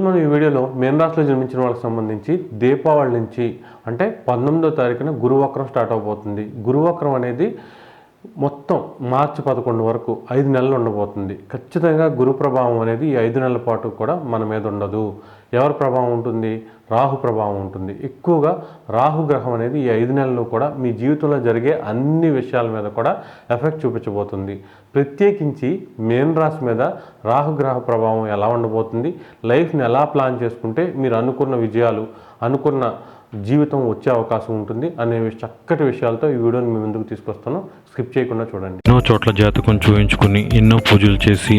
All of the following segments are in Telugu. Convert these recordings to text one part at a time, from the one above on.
ఈరోజు మనం ఈ వీడియోలో మేన్ రాశిలో జన్మించిన వాళ్ళకి సంబంధించి దీపావళి నుంచి అంటే పంతొమ్మిదో తారీఖున గురువక్రం స్టార్ట్ అవబోతుంది. గురువక్రం అనేది మొత్తం మార్చి పదకొండు వరకు ఐదు నెలలు ఉండబోతుంది. ఖచ్చితంగా గురు ప్రభావం అనేది ఈ ఐదు నెలల పాటు కూడా మన మీద ఉండదు. ఎవరి ప్రభావం ఉంటుంది? రాహు ప్రభావం ఉంటుంది. ఎక్కువగా రాహు గ్రహం అనేది ఈ ఐదు నెలలు కూడా మీ జీవితంలో జరిగే అన్ని విషయాల మీద కూడా ఎఫెక్ట్ చూపించబోతుంది. ప్రత్యేకించి మేన్ రాశి మీద రాహుగ్రహ ప్రభావం ఎలా ఉండబోతుంది? లైఫ్ని ఎలా ప్లాన్ చేసుకుంటే మీరు అనుకున్న విజయాలు అనుకున్న జీవితం వచ్చే అవకాశం ఉంటుంది అనే చక్కటి విషయాలతో ఈ వీడియోని మీ ముందుకు తీసుకొస్తాను స్కిప్ చేయకుండా చూడండి. ఎన్నో చోట్ల జాతకం చూయించుకుని ఎన్నో పూజలు చేసి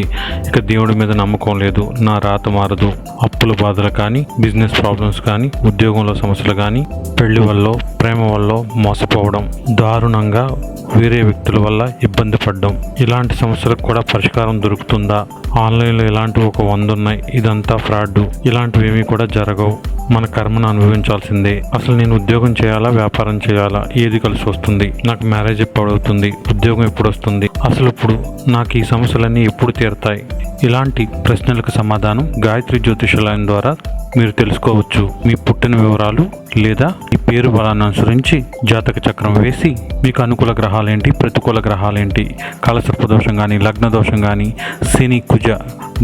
ఇక దేవుడి మీద నమ్మకం లేదు. నా రాత మారదు. అప్పుల బాధలు కానీ బిజినెస్ ప్రాబ్లమ్స్ కానీ ఉద్యోగంలో సమస్యలు కానీ పెళ్ళి వల్ల ప్రేమ వల్ల మోసపోవడం దారుణంగా వేరే వ్యక్తుల వల్ల ఇబ్బంది పడడం. ఇలాంటి సమస్యలకు కూడా పరిష్కారం దొరుకుతుందా? ఆన్లైన్లో ఇలాంటివి ఒక వంద ఉన్నాయి. ఇదంతా ఫ్రాడ్. ఇలాంటివి ఏమీ కూడా జరగవు. మన కర్మను అనుభవించాల్సిందే. అసలు నేను ఉద్యోగం చేయాలా? వ్యాపారం చేయాలా? ఏది కలిసి వస్తుంది? నాకు మ్యారేజ్ ఎప్పుడు అవుతుంది? ఉద్యోగం ఎప్పుడు వస్తుంది? అసలు ఇప్పుడు నాకు ఈ సమస్యలన్నీ ఎప్పుడు తీరుతాయి? ఇలాంటి ప్రశ్నలకు సమాధానం గాయత్రి జ్యోతిషాలయం ద్వారా మీరు తెలుసుకోవచ్చు. మీ పుట్టిన వివరాలు లేదా మీ పేరు బలాన్ని అనుసరించి జాతక చక్రం వేసి మీకు అనుకూల గ్రహాలేంటి ప్రతికూల గ్రహాలేంటి? కాలసర్ప దోషం కానీ లగ్న దోషం కానీ శని కుజ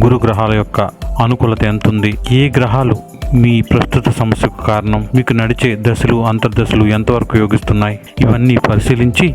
గురు గ్రహాల యొక్క అనుకూలత ఎంత ఉంది ఏ గ్రహాలు మీ ప్రస్తుత సమస్యకు కారణం? మీకు నడిచే దశలు అంతర్దశలు ఎంతవరకు యోగిస్తున్నాయి? ఇవన్నీ పరిశీలించి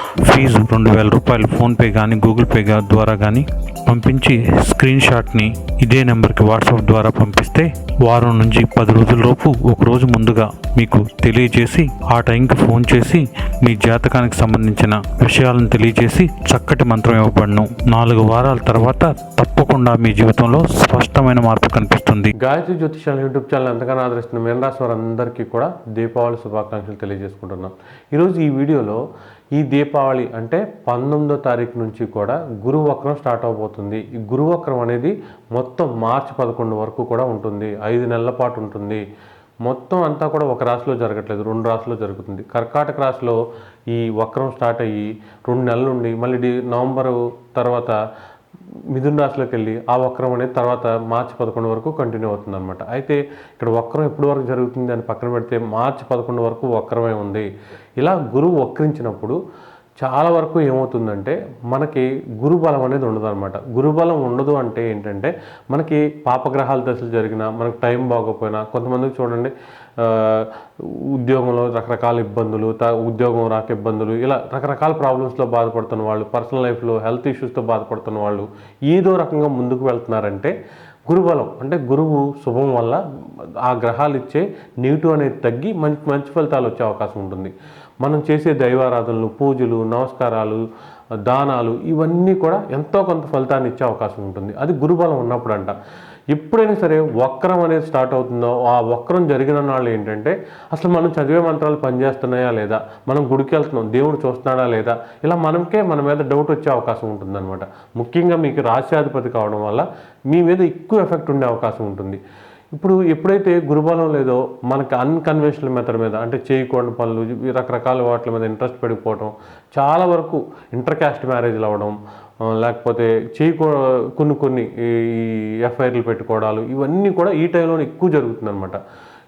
ఫీజు రెండు వేల రూపాయలు ఫోన్పే కానీ గూగుల్ పే ద్వారా కానీ పంపించి స్క్రీన్ షాట్ని ఇదే నెంబర్కి వాట్సాప్ ద్వారా పంపిస్తే వారం నుంచి పది రోజులలోపు ఒక రోజు ముందుగా మీకు తెలియజేసి ఆ టైంకి ఫోన్ చేసి మీ జాతకానికి సంబంధించిన విషయాలను తెలియజేసి చక్కటి మంత్రం ఇవ్వబడను. నాలుగు వారాల తర్వాత తప్పకుండా మీ జీవితంలో స్పష్టమైన మార్పు కనిపిస్తుంది. గాయత్రి జ్యోతిషాల యూట్యూబ్ ఛానల్ ఎంతగానో ఆదరిస్తున్న మీనరాశి వారందరికీ కూడా దీపావళి శుభాకాంక్షలు తెలియజేసుకుంటున్నాం. ఈరోజు ఈ వీడియోలో ఈ దీపావళి అంటే పంతొమ్మిదో తారీఖు నుంచి కూడా గురువక్రం స్టార్ట్ అవబోతుంది. ఈ గురువక్రం అనేది మొత్తం మార్చి పదకొండు వరకు కూడా ఉంటుంది. ఐదు నెలల పాటు ఉంటుంది. మొత్తం అంతా కూడా ఒక రాశిలో జరగట్లేదు. రెండు రాశిలో జరుగుతుంది. కర్కాటక రాశిలో ఈ వక్రం స్టార్ట్ అయ్యి రెండు నెలల నుండి మళ్ళీ నవంబరు తర్వాత మిథున రాశిలోకి వెళ్ళి ఆ వక్రం అనేది తర్వాత మార్చి పదకొండు వరకు కంటిన్యూ అవుతుంది అనమాట అయితే ఇక్కడ వక్రం ఎప్పటి వరకు జరుగుతుంది అని పక్కన పెడితే మార్చి పదకొండు వరకు వక్రమే ఉంది. ఇలా గురువు వక్రించినప్పుడు చాలా వరకు ఏమవుతుందంటే మనకి గురుబలం అనేది ఉండదు అనమాట గురుబలం ఉండదు అంటే ఏంటంటే మనకి పాపగ్రహాల దశలు జరిగినా మనకి టైం బాగోపోయినా కొంతమందికి చూడండి ఉద్యోగంలో రకరకాల ఇబ్బందులు త- ఉద్యోగం రాక ఇబ్బందులు ఇలా రకరకాల ప్రాబ్లమ్స్లో బాధపడుతున్న వాళ్ళు పర్సనల్ లైఫ్లో హెల్త్ ఇష్యూస్తో బాధపడుతున్న వాళ్ళు ఏదో రకంగా ముందుకు వెళ్తున్నారంటే గురుబలం అంటే గురువు శుభం వల్ల ఆ గ్రహాలు ఇచ్చే నెగిటివ్ అనేది తగ్గి మంచి మంచి ఫలితాలు వచ్చే అవకాశం ఉంటుంది. మనం చేసే దైవారాధనలు పూజలు నమస్కారాలు దానాలు ఇవన్నీ కూడా ఎంతో కొంత ఫలితాన్ని ఇచ్చే అవకాశం ఉంటుంది. అది గురుబలం ఉన్నప్పుడు అంట ఎప్పుడైనా సరే వక్రం అనేది స్టార్ట్ అవుతుందో ఆ వక్రం జరిగిన నాళ్ళు ఏంటంటే అసలు మనం చదివే మంత్రాలు పనిచేస్తున్నాయా లేదా? మనం గుడికి వెళ్తున్నాం దేవుడు చూస్తున్నాడా లేదా? ఇలా మనకే మన మీద డౌట్ వచ్చే అవకాశం ఉంటుందన్నమాట. ముఖ్యంగా మీకు రాశ్యాధిపతి కావడం వల్ల మీ మీద ఎక్కువ ఎఫెక్ట్ ఉండే అవకాశం ఉంటుంది. ఇప్పుడు ఎప్పుడైతే గురుబలం లేదో మనకి అన్కన్వెన్షనల్ మెథడ్ మీద అంటే చేయకూడని పనులు రకరకాల వాటి మీద ఇంట్రెస్ట్ పెరిగిపోవడం చాలా వరకు ఇంటర్ క్యాస్ట్ మ్యారేజ్లు అవ్వడం లేకపోతే చేయకూ కొన్ని కొన్ని ఈ ఎఫ్ఐఆర్లు పెట్టుకోవడాలు ఇవన్నీ కూడా ఈ టైంలో ఎక్కువ జరుగుతుందన్నమాట.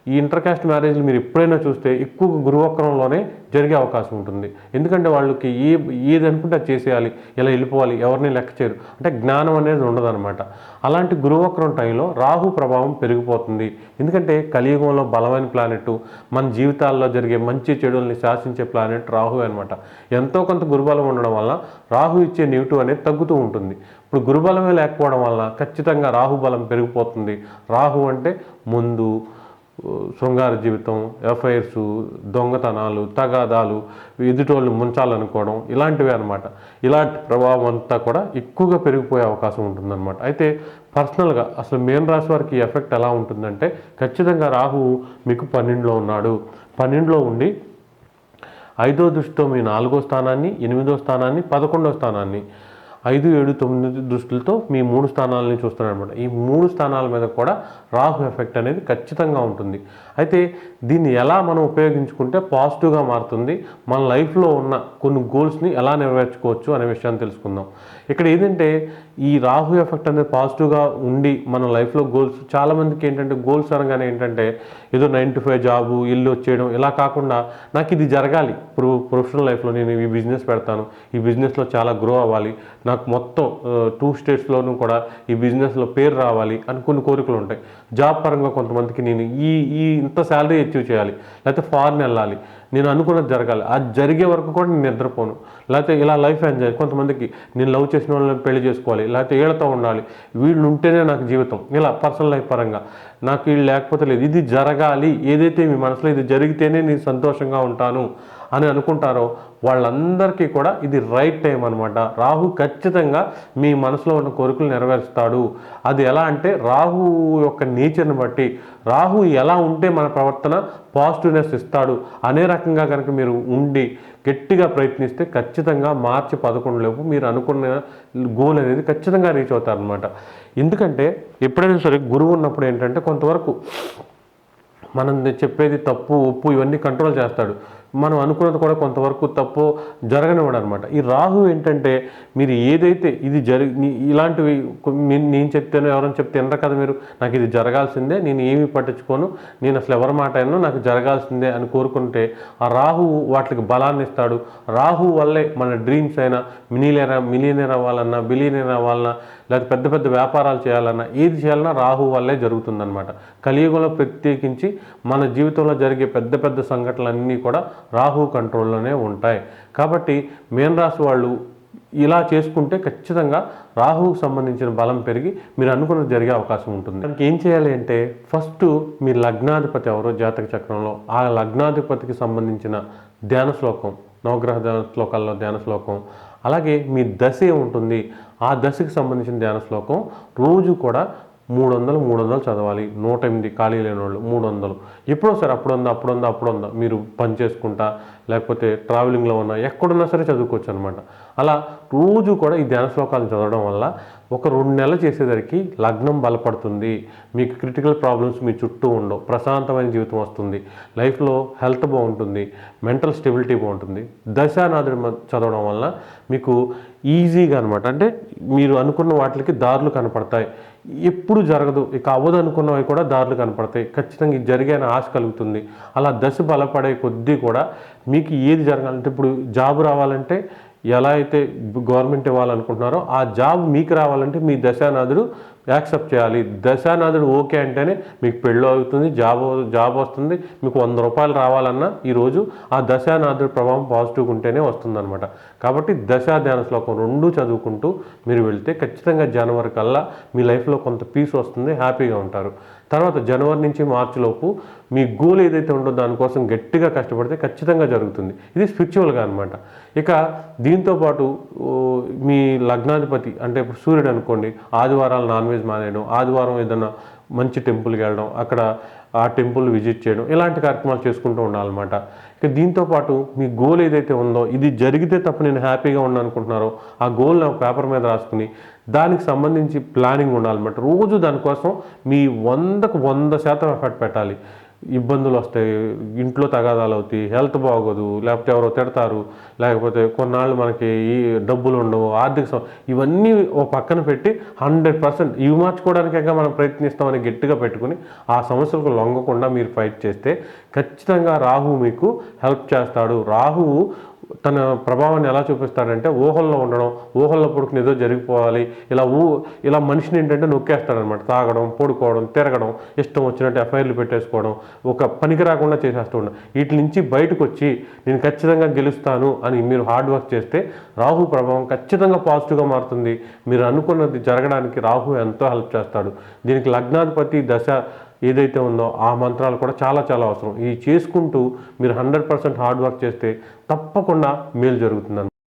ఈ ఇంటర్ కాస్ట్ మ్యారేజ్లు మీరు ఎప్పుడైనా చూస్తే ఎక్కువ గురువక్రంలోనే జరిగే అవకాశం ఉంటుంది. ఎందుకంటే వాళ్ళకి ఏ ఏది అనుకుంటే అది చేసేయాలి ఇలా వెళ్ళిపోవాలి ఎవరిని లెక్క చేయరు. అంటే జ్ఞానం అనేది ఉండదన్నమాట. అలాంటి గురువక్రం టైంలో రాహు ప్రభావం పెరిగిపోతుంది. ఎందుకంటే కలియుగంలో బలమైన ప్లానెట్ మన జీవితాల్లో జరిగే మంచి చెడుల్ని శాసించే ప్లానెట్ రాహు అనమాట ఎంతో కొంత గురుబలం ఉండడం వల్ల రాహు ఇచ్చే నెగిటివ్ అనేది తగ్గుతూ ఉంటుంది. ఇప్పుడు గురుబలమే లేకపోవడం వల్ల ఖచ్చితంగా రాహు బలం పెరిగిపోతుంది. రాహు అంటే ముందు శృంగార జీవితం ఎఫ్ఐఆర్స్ దొంగతనాలు తగాదాలు ఎదుటోళ్ళు ముంచాలనుకోవడం ఇలాంటివి అనమాట ఇలాంటి ప్రభావం అంతా కూడా ఎక్కువగా పెరిగిపోయే అవకాశం ఉంటుందన్నమాట. అయితే పర్సనల్గా అసలు మేన్ రాశి వారికి ఎఫెక్ట్ ఎలా ఉంటుందంటే ఖచ్చితంగా రాహువు మీకు పన్నెండులో ఉన్నాడు. పన్నెండులో ఉండి ఐదో దృష్టితో మీ నాలుగో స్థానాన్ని ఎనిమిదో స్థానాన్ని పదకొండో స్థానాన్ని ఐదు ఏడు తొమ్మిది దృష్టిలతో మీ మూడు స్థానాలని చూస్తున్నాడు అనమాట ఈ మూడు స్థానాల మీద కూడా రాహు ఎఫెక్ట్ అనేది ఖచ్చితంగా ఉంటుంది. అయితే దీన్ని ఎలా మనం ఉపయోగించుకుంటే పాజిటివ్గా మారుతుంది మన లైఫ్లో ఉన్న కొన్ని గోల్స్ని ఎలా నెరవేర్చుకోవచ్చు అనే విషయాన్ని తెలుసుకుందాం. ఇక్కడ ఏంటంటే ఈ రాహు ఎఫెక్ట్ అనేది పాజిటివ్గా ఉండి మన లైఫ్లో గోల్స్ చాలామందికి ఏంటంటే గోల్స్ అనగానే ఏంటంటే ఏదో నైన్ టు ఫైవ్ జాబు ఇల్లు వచ్చేయడం ఇలా కాకుండా నాకు ఇది జరగాలి. ప్రొ ప్రొఫెషనల్ లైఫ్లో నేను ఈ బిజినెస్ పెడతాను. ఈ బిజినెస్లో చాలా గ్రో అవ్వాలి. నాకు మొత్తం టూ స్టేట్స్లోనూ కూడా ఈ బిజినెస్లో పేరు రావాలి అని కొన్ని కోరికలు ఉంటాయి. జాబ్ పరంగా కొంతమందికి నేను ఈ ఈ ఇంత శాలరీ అచీవ్ చేయాలి. లేకపోతే ఫారెన్ వెళ్ళాలి. నేను అనుకున్నది జరగాలి. అది జరిగే వరకు కూడా నేను నిద్రపోను. లేకపోతే ఇలా లైఫ్ ఎంజాయ్ కొంతమందికి నేను లవ్ చేసిన వాళ్ళని పెళ్ళి చేసుకోవాలి. లేకపోతే వీళ్ళతో ఉండాలి. వీళ్ళు ఉంటేనే నాకు జీవితం. ఇలా పర్సనల్ లైఫ్ పరంగా. నాకు వీళ్ళు లేకపోతే లేదు. ఇది జరగాలి. ఏదైతే మీ మనసులో ఇది జరిగితేనే నేను సంతోషంగా ఉంటాను. అని అనుకుంటారో వాళ్ళందరికీ కూడా ఇది రైట్ టైం అనమాట రాహు ఖచ్చితంగా మీ మనసులో ఉన్న కోరికలు నెరవేరుస్తాడు. అది ఎలా అంటే రాహు యొక్క నేచర్ని బట్టి రాహు ఎలా ఉంటే మన ప్రవర్తన పాజిటివ్నెస్ ఇస్తాడు అనే రకంగా కనుక మీరు ఉండి గట్టిగా ప్రయత్నిస్తే ఖచ్చితంగా మార్చి పదకొండు లోపు మీరు అనుకున్న గోల్ అనేది ఖచ్చితంగా రీచ్ అవుతారనమాట ఎందుకంటే ఎప్పుడైనా సరే గురువు ఉన్నప్పుడు ఏంటంటే కొంతవరకు మనం చెప్పేది తప్పు ఉప్పు ఇవన్నీ కంట్రోల్ చేస్తాడు. మనం అనుకున్నది కూడా కొంతవరకు తప్పు జరగనివ్వడం అనమాట ఈ రాహు ఏంటంటే మీరు ఏదైతే ఇది జరి ఇలాంటివి నేను చెప్తేనో ఎవరైనా చెప్తే వినరు కదా మీరు? నాకు ఇది జరగాల్సిందే నేను ఏమీ పట్టించుకోను నేను అసలు ఎవరి మాట అయినా నాకు జరగాల్సిందే అని కోరుకుంటే ఆ రాహు వాటికి బలాన్ని ఇస్తాడు. రాహు వల్లే మన డ్రీమ్స్ అయినా మినీలేరా మిలీనేర్ అవ్వాలన్నా బిలీనేర్ అవ్వాలన్నా లేకపోతే పెద్ద పెద్ద వ్యాపారాలు చేయాలన్నా ఏది చేయాలన్నా రాహు వల్లే జరుగుతుందన్నమాట. కలియుగంలో ప్రత్యేకించి మన జీవితంలో జరిగే పెద్ద పెద్ద సంఘటనలన్నీ కూడా రాహు కంట్రోల్లోనే ఉంటాయి. కాబట్టి మేన్ రాశి వాళ్ళు ఇలా చేసుకుంటే ఖచ్చితంగా రాహుకు సంబంధించిన బలం పెరిగి మీరు అనుకున్నది జరిగే అవకాశం ఉంటుంది. దానికి ఏం చేయాలి అంటే ఫస్ట్ మీ లగ్నాధిపతి ఎవరో జాతక చక్రంలో ఆ లగ్నాధిపతికి సంబంధించిన ధ్యాన శ్లోకం నవగ్రహ ధ్యాన శ్లోకాల్లో ధ్యాన శ్లోకం అలాగే మీ దశ ఉంటుంది ఆ దశకి సంబంధించిన ధ్యాన శ్లోకం రోజు కూడా మూడు వందలు మూడు వందలు చదవాలి. నూట ఎనిమిది ఖాళీ లేని వాళ్ళు మూడు వందలు ఎప్పుడో సరే అప్పుడు ఉందా అప్పుడు ఉందా అప్పుడు ఉందా మీరు పని చేసుకుంటా లేకపోతే ట్రావెలింగ్లో ఉన్నా ఎక్కడున్నా సరే చదువుకోవచ్చు అనమాట అలా రోజు కూడా ఈ ధ్యాన శ్లోకాలను చదవడం వల్ల ఒక రెండు నెలలు చేసేసరికి లగ్నం బలపడుతుంది. మీకు క్రిటికల్ ప్రాబ్లమ్స్ మీ చుట్టూ ఉండవు. ప్రశాంతమైన జీవితం వస్తుంది. లైఫ్లో హెల్త్ బాగుంటుంది. మెంటల్ స్టెబిలిటీ బాగుంటుంది. దశానాథుడి చదవడం వల్ల మీకు ఈజీగా అనమాట అంటే మీరు అనుకున్న వాటికి దారులు కనపడతాయి. ఎప్పుడు జరగదు. ఇక అవ్వదు అనుకున్నవి కూడా దారులు కనపడతాయి. ఖచ్చితంగా ఇది జరిగే ఆశ కలుగుతుంది. అలా దశ బలపడే కొద్దీ కూడా మీకు ఏది జరగాలంటే ఇప్పుడు జాబ్ రావాలంటే ఎలా అయితే గవర్నమెంట్ ఇవ్వాలనుకుంటున్నారో ఆ జాబ్ మీకు రావాలంటే మీ దశానాథుడు యాక్సెప్ట్ చేయాలి. దశానాథుడు ఓకే అంటేనే మీకు పెళ్ళి అవుతుంది జాబ్ జాబ్ వస్తుంది మీకు వంద రూపాయలు రావాలన్నా ఈరోజు ఆ దశానాథుడి ప్రభావం పాజిటివ్గా ఉంటేనే వస్తుందన్నమాట. కాబట్టి దశా ధ్యాన శ్లోకం రెండు చదువుకుంటూ మీరు వెళ్తే ఖచ్చితంగా జనవరి కల్లా మీ లైఫ్లో కొంత పీస్ వస్తుంది హ్యాపీగా ఉంటారు. తర్వాత జనవరి నుంచి మార్చిలోపు మీ గోల్ ఏదైతే ఉందో దానికోసం గట్టిగా కష్టపడితే ఖచ్చితంగా జరుగుతుంది. ఇది స్పిరిచువల్గా అనమాట ఇక దీంతో పాటు మీ లగ్నాధిపతి అంటే ఇప్పుడు సూర్యుడు అనుకోండి ఆదివారాలు నాన్ వెజ్ మానేయడం ఆదివారం ఏదైనా మంచి టెంపుల్కి వెళ్ళడం అక్కడ ఆ టెంపుల్ విజిట్ చేయడం ఇలాంటి కార్యక్రమాలు చేసుకుంటూ ఉండాలన్నమాట. ఇక దీంతో పాటు మీ గోల్ ఏదైతే ఉందో ఇది జరిగితే తప్ప నేను హ్యాపీగా ఉన్నాను అనుకుంటున్నారో ఆ గోల్ని ఒక పేపర్ మీద రాసుకుని దానికి సంబంధించి ప్లానింగ్ ఉండాలన్నమాట. రోజు దానికోసం మీ వందకు వంద శాతం ఎఫర్ట్ పెట్టాలి. ఇబ్బందులు వస్తాయి. ఇంట్లో తగాదాలు అవుతాయి. హెల్త్ బాగోదు. లేకపోతే ఎవరో తిడతారు. లేకపోతే కొన్నాళ్ళు మనకి ఈ డబ్బులు ఉండవు. ఆర్థిక సం ఇవన్నీ ఓ పక్కన పెట్టి హండ్రెడ్ పర్సెంట్ ఇవి మార్చుకోవడానికే మనం ప్రయత్నిస్తామని గట్టిగా పెట్టుకుని ఆ సమస్యలకు లొంగకుండా మీరు ఫైట్ చేస్తే ఖచ్చితంగా రాహు మీకు హెల్ప్ చేస్తాడు. రాహువు తన ప్రభావాన్ని ఎలా చూపిస్తాడంటే ఊహల్లో ఉండడం ఊహల్లో పుడుకుని ఏదో జరిగిపోవాలి. ఇలా ఊ ఇలా మనిషిని ఏంటంటే నొక్కేస్తాడనమాట. తాగడం పడుకోవడం తిరగడం ఇష్టం వచ్చినట్టు ఎఫ్ఐఆర్లు పెట్టేసుకోవడం ఒక పనికి రాకుండా చేసేస్తూ ఉండడం. వీటి నుంచి బయటకు వచ్చి నేను ఖచ్చితంగా గెలుస్తాను అని మీరు హార్డ్ వర్క్ చేస్తే రాహు ప్రభావం ఖచ్చితంగా పాజిటివ్గా మారుతుంది. మీరు అనుకున్నది జరగడానికి రాహు ఎంతో హెల్ప్ చేస్తాడు. దీనికి లగ్నాధిపతి దశ ఏదైతే ఉందో ఆ మంత్రాలు కూడా చాలా చాలా అవసరం. ఇవి చేసుకుంటూ మీరు హండ్రెడ్ పర్సెంట్ హార్డ్ వర్క్ చేస్తే తప్పకుండా మేలు జరుగుతుంది